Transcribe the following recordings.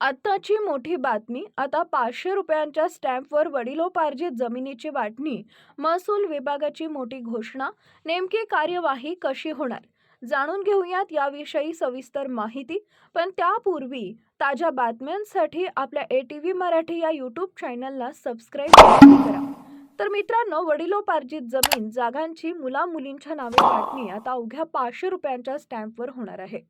आत्ताची मोठी बातमी आता पाचशे रुपयांच्या स्टॅम्पवर वडिलोपार्जित जमिनीची वाटणी महसूल विभागाची मोठी घोषणा नेमकी कार्यवाही कशी होणार? जाणून घेऊयात याविषयी सविस्तर माहिती. पण त्यापूर्वी ताज्या बातम्यांसाठी आपल्या ए टी व्ही मराठी या यूट्यूब चॅनलला सबस्क्राईब करा. तर मित्रांनो वडिलोपार्जित जमीन जागांची मुला मुलींच्या नावे वाटणी आता अवघ्या पाचशे रुपयांच्या स्टॅम्पवर होणार आहे.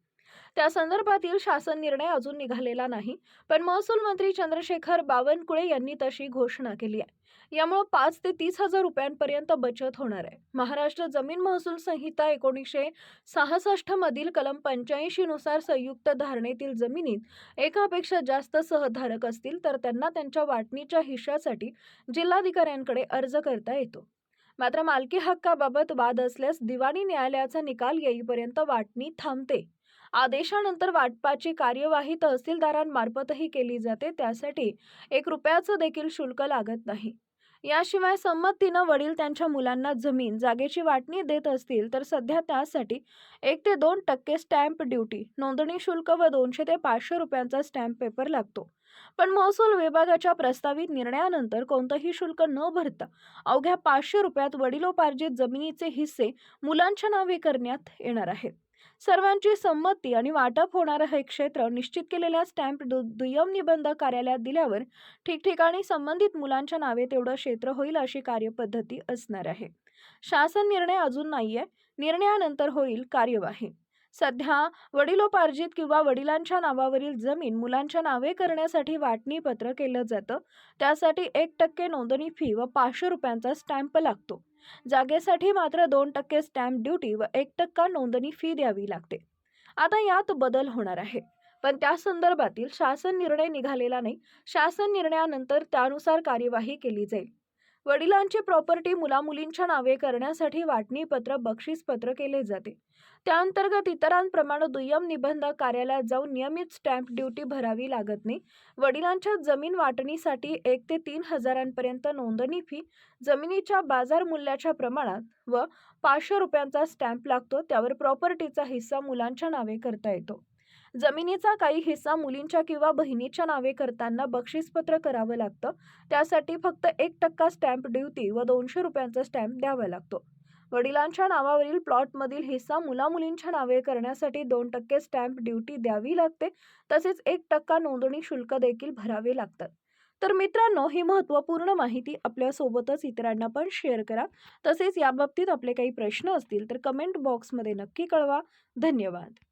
त्या संदर्भातील शासन निर्णय अजून निघालेला नाही पण महसूल मंत्री चंद्रशेखर बावनकुळे यांनी तशी घोषणा केली आहे. यामुळे पाच ते तीस हजार रुपयांपर्यंत बचत होणार आहे. महाराष्ट्र जमीन महसूल संहिता एकोणीसशे सहासष्ट मधील कलम पंच्याऐंशी नुसार संयुक्त धारणेतील जमिनीत एकापेक्षा जास्त सहधारक असतील तर त्यांना त्यांच्या वाटणीच्या हिश्श्यासाठी जिल्हाधिकाऱ्यांकडे अर्ज करता येतो. मात्र मालकी हक्काबाबत वाद असल्यास दिवाणी न्यायालयाचा निकाल येईपर्यंत वाटणी थांबते. आदेशानंतर वाटपाची कार्यवाही तहसीलदारांमार्फतही केली जाते. त्यासाठी एक रुपयाचं देखील शुल्क लागत नाही. याशिवाय संमतीनं वडील त्यांच्या मुलांना जमीन जागेची वाटणी देत असतील तर सध्या त्यासाठी एक ते दोन टक्के स्टॅम्प ड्युटी नोंदणी शुल्क व दोनशे ते पाचशे रुपयांचा स्टॅम्प पेपर लागतो. पण महसूल विभागाच्या प्रस्तावित निर्णयानंतर कोणतंही शुल्क न भरता अवघ्या पाचशे रुपयात वडिलोपार्जित जमिनीचे हिस्से मुलांच्या नावे करण्यात येणार आहेत. सर्वांची संमती आणि वाटप होणारं हे क्षेत्र निश्चित केलेल्या स्टॅम्प दु दुय्यम निबंध कार्यालयात दिल्यावर ठिकठिकाणी संबंधित मुलांच्या नावे तेवढं क्षेत्र होईल अशी कार्यपद्धती असणार आहे. शासन निर्णय अजून नाहीये. निर्णयानंतर होईल कार्यवाही. सध्या वडिलोपार्जित किंवा वडिलांच्या नावावरील जमीन मुलांच्या नावे करण्यासाठी वाटणी पत्र केलं जातं. त्यासाठी एक टक्के नोंदणी फी व पाचशे रुपयांचा स्टॅम्प लागतो. जागेसाठी मात्र दोन टक्के स्टॅम्प ड्युटी व एक टक्का नोंदणी फी द्यावी लागते. आता यात बदल होणार आहे. पण त्या संदर्भातील शासन निर्णय निघालेला नाही. शासन निर्णयानंतर त्यानुसार कार्यवाही केली जाईल. वडिलांची प्रॉपर्टी मुलामुलींच्या नावे करण्यासाठी वाटणीपत्र बक्षीसपत्र केले जाते. त्याअंतर्गत इतरांप्रमाणे दुय्यम निबंध कार्यालयात जाऊन नियमित स्टॅम्प ड्युटी भरावी लागत नाही. वडिलांच्या जमीन वाटणीसाठी एक ते तीन हजारांपर्यंत नोंदणी फी जमिनीच्या बाजार मूल्याच्या प्रमाणात व पाचशे रुपयांचा स्टॅम्प लागतो त्यावर प्रॉपर्टीचा हिस्सा मुलांच्या नावे करता येतो. जमिनीचा काही हिस्सा मुलींच्या किंवा बहिणीच्या नावे करताना बक्षीसपत्र करावं लागतं. त्यासाठी फक्त एक टक्का स्टॅम्प ड्युटी व दोनशे रुपयांचा स्टॅम्प द्यावा लागतो. वडिलांच्या नावावरील प्लॉटमधील हिस्सा मुलामुलींच्या नावे करण्यासाठी दोन टक्के स्टॅम्प ड्युटी द्यावी लागते. तसेच एक टक्का नोंदणी शुल्क देखील भरावे लागतात. तर मित्रांनो ही महत्त्वपूर्ण माहिती आपल्यासोबतच इतरांना पण शेअर करा. तसेच याबाबतीत आपले काही प्रश्न असतील तर कमेंट बॉक्समध्ये नक्की कळवा. धन्यवाद.